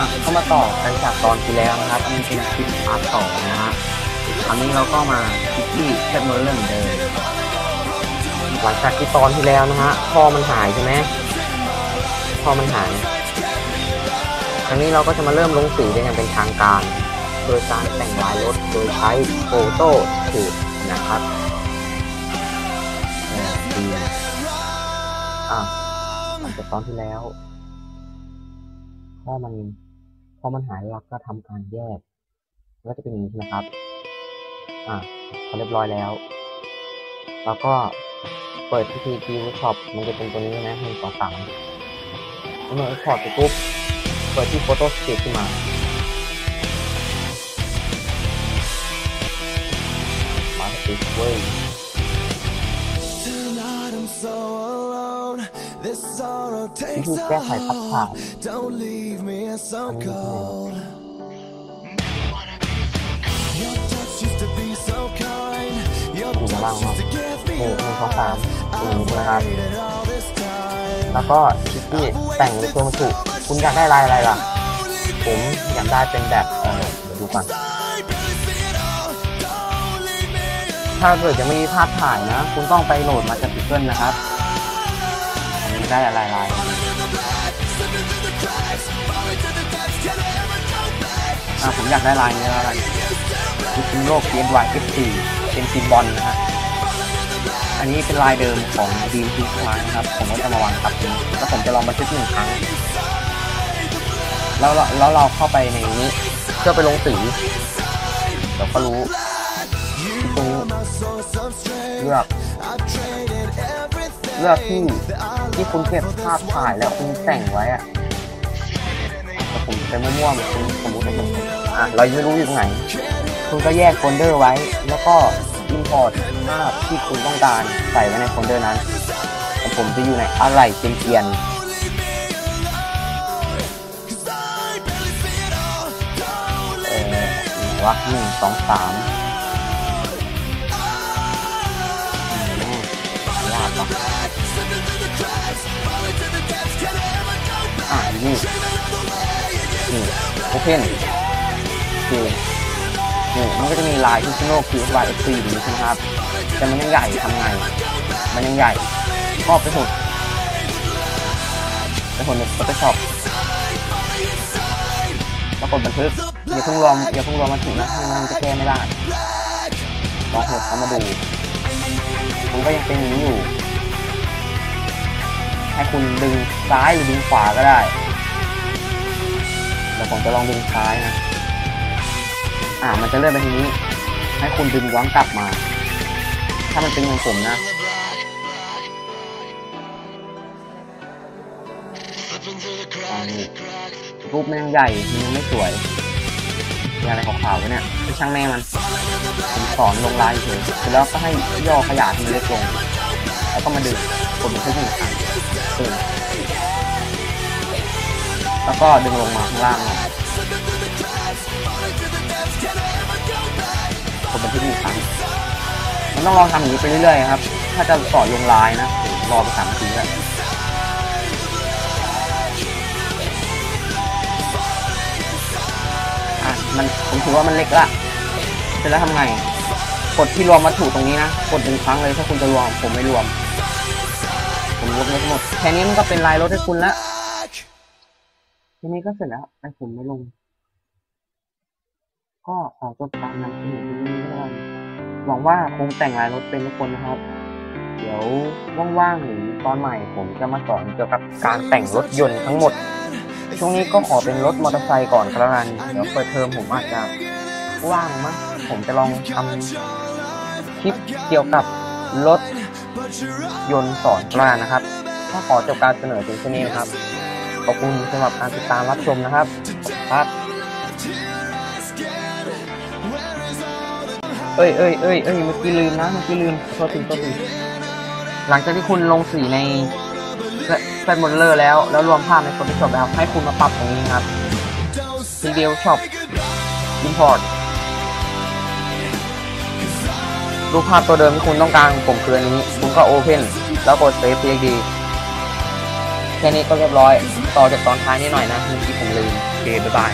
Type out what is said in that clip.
อะก็มาต่อกันจากตอนที่แล้วนะครับนี่เป็นคลิปพาร์ทสองนะฮะคราวนี้เราก็มาคลิปที่แคทเมอร์เรื่องเดิมหลังจากที่ตอนที่แล้วนะฮะพ่อมันหายใช่ไหมพ่อมันหายครั้งนี้เราก็จะมาเริ่มลงสีกันอย่างเป็นทางการ โดยการแต่งลายรถโดยใช้โฟโต้สูตนะครับออดีอะหลังจากตอนที่แล้วพอมัน พอมันหายเราก็ทำการแยกก็จะเป็นอย่างนี้ใช่ไหมครับ อะพอเรียบร้อยแล้วแล้วก็เปิดที่ทีทีวิช็อปมันจะเป็นตัวนี้นะหนึ่งสองสามเมื่อพอร์ตไปปุ๊บเปิดที่โฟโต้สเตทขึ้นมามาสติเว้ย ธี a แก้ไขพับขาด hold. Don't leave me so cold. Your touch used to be so kind. Your อยู่ข้างล่าง touch เนาะ used to give หนึ่ me งหนึ่งสอง life. สามตรงนี้นะครับ Waited all this time. แล้วก็ชิปที่แต่งในตัวมันถูกคุณอยากได้ลายอะไรล่ะ ผมอยากได้เป็นแบบเออเดี๋ยวดูก่อนถ้าเกิดยังไม่มีภาพถ่ายนะ คุณต้องไปโหลดมาจาก Google นะครับอันนี้ ได้อะไรลายอะผมอยากได้ลายนี้แล้วกันคือซิมโลก PSY F4 เป็นซิมบอลนะฮะอันนี้เป็นลายเดิมของดีมทีคลานะครับ ผมก็จะมาวางทับนี้แล้วผมจะลองบันทึกหนึ่งครั้ง แล้วเราแล้วเราเข้าไปในนี้เพื่อไปลงสีเดี๋ยวก็รู้ตรงนี้ My source of strength. เลือก I've traded everything เลือกที่ ที่คุณเก็บภาพถ่ายแล้วคุณแต่งไว้อะแต่ผมไปมั่วๆคุณสมมติว่าผมอะเรายังไม่รู้อยู่ตรงไหน คุณก็แยกโฟลเดอร์ไว้ แล้วก็ import ภาพที่คุณต้องการใส่ไว้ในโฟลเดอร์นั้นของผมจะอยู่ในอะไรเกียนเกียนเออไหนวะหนึ่งสองสาม นี่นี่โอเพนคือนี่มันก็จะมีลายที่ชิโน่คือ y x 4นี้ใช่ไหมครับ แต่มันยังใหญ่ทำไง มันยังใหญ่ก็ไปหดไปหดใน Photoshop ปรากฏบันทึกอย่าเพิ่งรวมอย่าเพิ่งรวมมาถึงนะมันจะแก้ไม่ได้ลองหดเข้ามาดูมันก็ยังเป็นอย่างนี้อยู่ ให้คุณดึงซ้ายหรือดึงขวาก็ได้ ดี๋ยวผมจะลองดึงซ้ายนะ อ่า มันจะเลื่อนไปทีนี้ ให้คุณดึงย้อนกลับมา ถ้ามันเป็นของผมนะอ่านี่รูปแมันยังใหญ่ มันยังไม่สวยมีอะไรขาวๆไว้เนี่ยไปช่างแม่มันผมสอนลงลายเฉยเสร็จแล้วก็ให้ย่อขยายให้มันเล็กลง แล้วก็มาดึงกดมันขึ้นหนึ่งครั้งตึง แล้วก็ดึงลงมาข้างล่างหน่อยกดบันทึกหนึ่งครั้งมันต้องลองทำอย่างนี้ไปเรื่อยๆครับ ถ้าจะสอนลงลายนะรอไปสามทีแล้วอะมันผมถือว่ามันเล็กละเสร็จแล้วทำไง กดที่รวมวัตถุตรงนี้นะ กดหนึ่งครั้งเลยถ้าคุณจะรวม ผมไม่รวม ผมรวมไม่หมด แค่นี้มันก็เป็นลายรถให้คุณละ ทีนี้ก็เสร็จแล้วแต่ผมไม่ลง ก็ขอจบการนำเสนอที่นี้แล้วกันหวังว่าคงแต่งลายรถเป็นทุกคนนะครับ เดี๋ยวว่างๆหรือตอนใหม่ผมจะมาสอนเกี่ยวกับการแต่งรถยนต์ทั้งหมด ช่วงนี้ก็ขอเป็นรถมอเตอร์ไซค์ก่อนก็แล้วกันเดี๋ยวเปิดเทอมผมอาจจะว่างมั้งผมจะลองทำคลิปเกี่ยวกับรถยนต์สอนกลางนะครับถ้าขอจบการเสนอถึงที่นี้นะครับ ขอบคุณสำหรับการติดตามรับชมนะครับครับเอ้ยเอ้ยเอ้ยเอ้ยเมื่อกี้ลืมนะเมื่อกี้ลืมโทษทีโทษทีหลังจากที่คุณลงสีในแฟลชโมเดเลอร์แล้ว แล้วรวมภาพใน Photoshop แล้ว ให้คุณมาปรับตรงนี้ครับ Preview Shop Import รูปภาพตัวเดิมที่คุณต้องการผมคืออันนี้ คุณก็ Open แล้วกด Save PXD แค่นี้ก็เรียบร้อย ต่อจากตอนท้ายนิดหน่อยนะเมื่อกี้ผมลืมเคบ๊ายบาย